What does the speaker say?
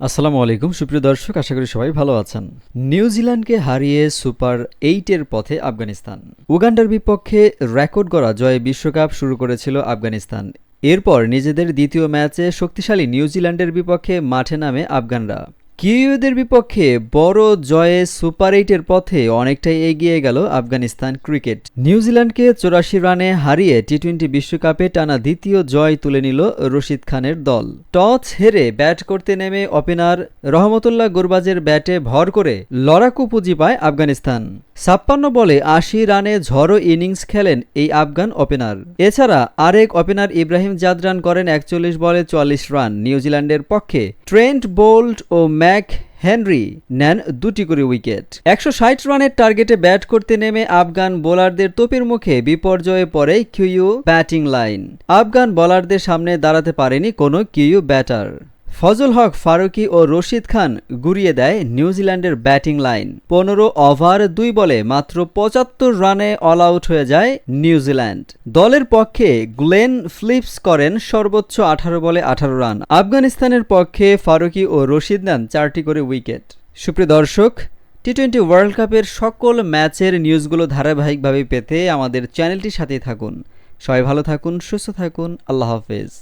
আসসালামু আলাইকুম, সুপ্রিয় দর্শক, আশা করি সবাই ভালো আছেন। নিউজিল্যান্ডকে হারিয়ে সুপার এইটের পথে আফগানিস্তান। উগান্ডার বিপক্ষে রেকর্ড করা জয়ে বিশ্বকাপ শুরু করেছিল আফগানিস্তান। এরপর নিজেদের দ্বিতীয় ম্যাচে শক্তিশালী নিউজিল্যান্ডের বিপক্ষে মাঠে নামে আফগানরা। কিউদের বিপক্ষে বড় জয়ে সুপার এইটের পথে অনেকটাই এগিয়ে গেল আফগানিস্তান ক্রিকেট। নিউজিল্যান্ডকে চৌরাশি রানে হারিয়ে টি টোয়েন্টি বিশ্বকাপে টানা দ্বিতীয় জয় তুলে নিল রশিদ খানের দল। টস হেরে ব্যাট করতে নেমে ওপেনার রহমতুল্লাহ গুরবাজের ব্যাটে ভর করে লড়াকু পুঁজি পায় আফগানিস্তান। ছাপ্পান্ন বলে আশি রানে ঝড়ো ইনিংস খেলেন এই আফগান ওপেনার এছাড়া আরেক ওপেনার ইব্রাহিম জাদরান করেন একচল্লিশ বলে চুয়াল্লিশ রান। নিউজিল্যান্ডের পক্ষে ট্রেন্ট বোল্ট ও ম্যাক হেনরি নেন দুটি করে উইকেট। একশো ষাট রানের টার্গেটে ব্যাট করতে নেমে আফগান বোলারদের তোপের মুখে বিপর্যয়ে পড়ে কিউ ব্যাটিং লাইন। আফগান বোলারদের সামনে দাঁড়াতে পারেনি কোনো কিউ ব্যাটার। ফজল হক ফারুকি ও রশিদ খান গুড়িয়ে দেয় নিউজিল্যান্ডের ব্যাটিং লাইন। পনেরো ওভার, দুই বলে মাত্র পঁচাত্তর রানে অল আউট হয়ে যায় নিউজিল্যান্ড দলের পক্ষে গ্লেন ফ্লিপস করেন সর্বোচ্চ আঠারো বলে আঠারো রান। আফগানিস্তানের পক্ষে ফারুকি ও রশিদ নেন চারটি করে উইকেট। সুপ্রিয় দর্শক টি টোয়েন্টি ওয়ার্ল্ড কাপের সকল ম্যাচের নিউজগুলো ধারাবাহিকভাবে পেতে আমাদের চ্যানেলটির সাথেই থাকুন। সবাই ভালো থাকুন, সুস্থ থাকুন, আল্লাহ হাফেজ।